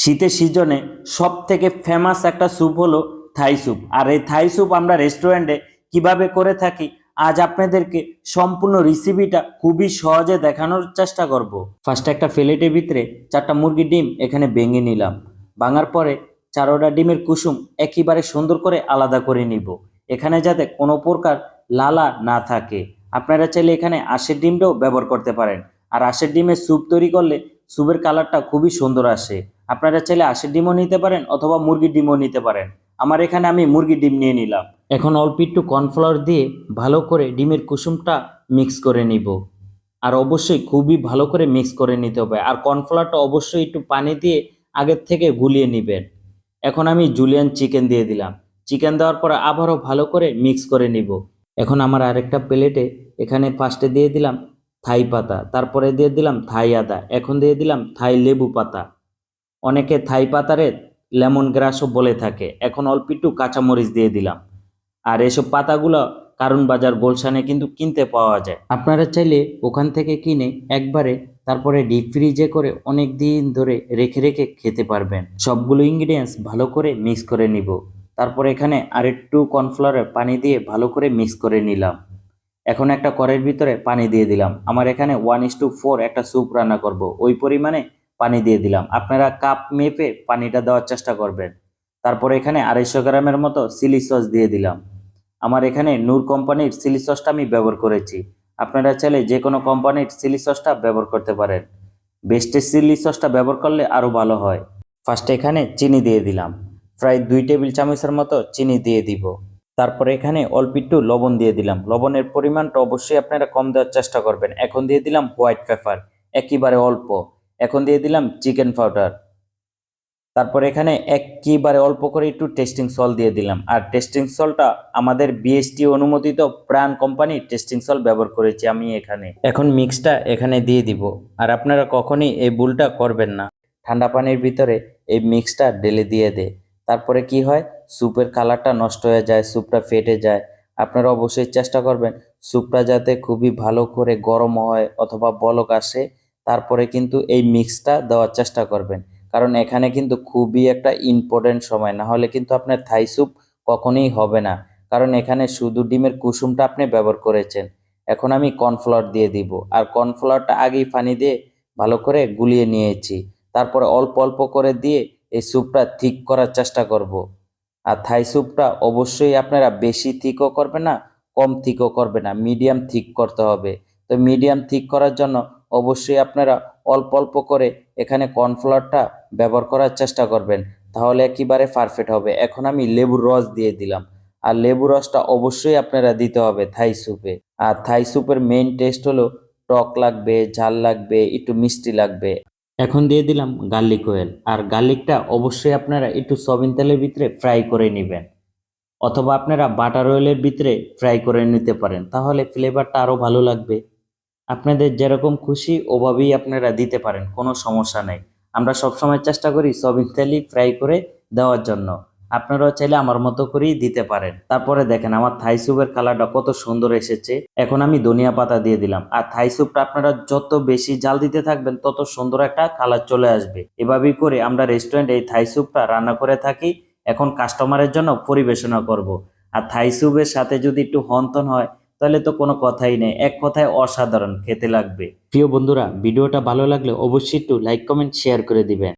শীতের সিজনে সব থেকে ফেমাস একটা স্যুপ হলো থাই স্যুপ আর এই থাই স্যুপ আমরা রেস্টুরেন্টে কীভাবে করে থাকি, আজ আপনাদেরকে সম্পূর্ণ রেসিপিটা খুবই সহজে দেখানোর চেষ্টা করব। ফার্স্টে একটা প্লেটের ভিতরে চারটা মুরগির ডিম এখানে ভেঙে নিলাম। ভাঙার পরে চারোটা ডিমের কুসুম একেবারে সুন্দর করে আলাদা করে নিব। এখানে যাতে কোনো প্রকার লালা না থাকে। আপনারা চাইলে এখানে আশের ডিমটাও ব্যবহার করতে পারেন। আর আশের ডিমের স্যুপ তৈরি করলে স্যুপের কালারটা খুবই সুন্দর আসে। আপনারা চাইলে আশের ডিমও নিতে পারেন অথবা মুরগির ডিমও নিতে পারেন। আমার এখানে আমি মুরগির ডিম নিয়ে নিলাম। এখন অল্প একটু কর্নফ্লাওয়ার দিয়ে ভালো করে ডিমের কুসুমটা মিক্স করে নিব। আর অবশ্যই খুবই ভালো করে মিক্স করে নিতে হবে। আর কর্নফ্লাওয়ারটা অবশ্যই একটু পানি দিয়ে আগের থেকে গুলিয়ে নেবেন। এখন আমি জুলিয়ান চিকেন দিয়ে দিলাম। চিকেন দেওয়ার পর আবারও ভালো করে মিক্স করে নিব। এখন আমার আরেকটা প্লেটে এখানে ফার্স্টে দিয়ে দিলাম থাই পাতা, তারপরে দিয়ে দিলাম থাই আদা, এখন দিয়ে দিলাম থাই লেবু পাতা। অনেকে থাই পাতারে লেমন গ্রাসও বলে থাকে। এখন অল্প একটু কাঁচামরিচ দিয়ে দিলাম। আর এসব পাতাগুলো কারণ বাজার গোলশানে কিন্তু কিনতে পাওয়া যায়। আপনারা চাইলে ওখান থেকে কিনে একবারে তারপরে ডিপ ফ্রিজে করে অনেক দিন ধরে রেখে রেখে খেতে পারবেন। সবগুলো ইনগ্রিডিয়েন্টস ভালো করে মিক্স করে নিব। তারপর এখানে আরেকটু কর্নফ্লাওয়ারের পানি দিয়ে ভালো করে মিক্স করে নিলাম। এখন একটা কড়ের ভিতরে পানি দিয়ে দিলাম। আমার এখানে ওয়ান ইস টু ফোর একটা স্যুপ রান্না করব। ওই পরিমাণে পানি দিয়ে দিলাম। আপনারা কাপ মেপে পানিটা দেওয়ার চেষ্টা করবেন। তারপরে এখানে আড়াইশো গ্রামের মতো চিলি সস দিয়ে দিলাম। আমার এখানে নূর কোম্পানির চিলি সসটা আমি ব্যবহার করেছি। আপনারা চাইলে যে কোনো কোম্পানির চিলি সসটা ব্যবহার করতে পারেন। বেস্টের চিলি সসটা ব্যবহার করলে আরও ভালো হয়। ফার্স্টে এখানে চিনি দিয়ে দিলাম। প্রায় দুই টেবিল চামচের মতো চিনি দিয়ে দিব। তারপরে এখানে অল্প একটু লবণ দিয়ে দিলাম। লবণের পরিমাণটা অবশ্যই আপনারা কম দেওয়ার চেষ্টা করবেন। এখন দিয়ে দিলাম হোয়াইট পেপার। একেবারে অল্প। এখন দিয়ে দিলাম চিকেন পাউডার তারপর এখানে একেবারে অল্প করে একটু টেস্টিং সল দিয়ে দিলাম। আর টেস্টিং সলটা আমাদের বিএসটি অনুমোদিত প্রাণ কোম্পানি টেস্টিং সল ব্যবহার করেছি আমি এখানে। এখন মিক্সটা এখানে দিয়ে দিব। আর আপনারা কখনই এই ভুলটা করবেন না। ঠান্ডা পানির ভিতরে এই মিক্সটা ঢেলে দিয়ে দে। তারপরে কি হয়? স্যুপের কালারটা নষ্ট হয়ে যায় স্যুপটা ফেটে যায়। আপনারা অবশ্যই চেষ্টা করবেন স্যুপটা যাতে খুবই ভালো করে গরম হয় অথবা বলক আসে। তারপরে কিন্তু এই মিক্সটা দেওয়ার চেষ্টা করবেন। কারণ এখানে কিন্তু খুবই একটা ইম্পর্টেন্ট সময়, না হলে কিন্তু আপনার থাই স্যুপ কখনোই হবে না। কারণ এখানে শুধু ডিমের কুসুমটা আপনি ব্যবহার করেছেন। এখন আমি কর্নফ্লাওয়ার দিয়ে দিব। আর কর্নফ্লাওয়ারটা আগেই পানি দিয়ে ভালো করে গুলিয়ে নিয়েছি। তারপরে অল্প অল্প করে দিয়ে এই স্যুপটা ঠিক করার চেষ্টা করব। আর থাই স্যুপটা অবশ্যই আপনারা বেশি থিকও করবে না, কম থিকও করবে না। মিডিয়াম থিক করতে হবে। তো মিডিয়াম থিক করার জন্য অবশ্যই আপনারা অল্প অল্প করে এখানে কর্নফ্লাওয়ারটা ব্যবহার করার চেষ্টা করবেন। তাহলে একেবারে পারফেক্ট হবে। এখন আমি লেবুর রস দিয়ে দিলাম। আর লেবু রসটা অবশ্যই আপনারা দিতে হবে থাই স্যুপে। আর থাই স্যুপের মেইন টেস্ট হলো টক লাগবে, ঝাল লাগবে, একটু মিষ্টি লাগবে। এখন দিয়ে দিলাম গার্লিক অয়েল আর গার্লিকটা অবশ্যই আপনারা একটু সবিন তেলের ভিতরে ফ্রাই করে নেবেন। অথবা আপনারা বাটার অয়েলের ভিতরে ফ্রাই করে নিতে পারেন। তাহলে ফ্লেভারটা আরও ভালো লাগবে। আপনাদের যেরকম খুশি, ওভাবেই আপনারা দিতে পারেন, কোনো সমস্যা নেই। আমরা সবসময় চেষ্টা করি সবিন তেলই ফ্রাই করে দেওয়ার জন্য। আপনারাও চাইলে আমার মতো করেই দিতে পারেন। তারপরে দেখেন, আমার থাই স্যুপের কালারটা কত সুন্দর এসেছে। এখন আমি ধনিয়া পাতা দিয়ে দিলাম। আর থাই স্যুপটা আপনারা যত বেশি জাল দিতে থাকবেন, তত সুন্দর একটা কালার চলে আসবে। এভাবেই করে আমরা রেস্টুরেন্টে এই থাই স্যুপটা রান্না করে থাকি। এখন কাস্টমারের জন্য পরিবেশনা করব। আর থাই স্যুপের সাথে যদি একটু হন্তন হয় তাহলে তো কোনো কথাই নেই। এক কথায় অসাধারণ, খেতে লাগবে। প্রিয় বন্ধুরা, ভিডিওটা ভালো লাগলে অবশ্যই একটু লাইক কমেন্ট শেয়ার করে দিবেন।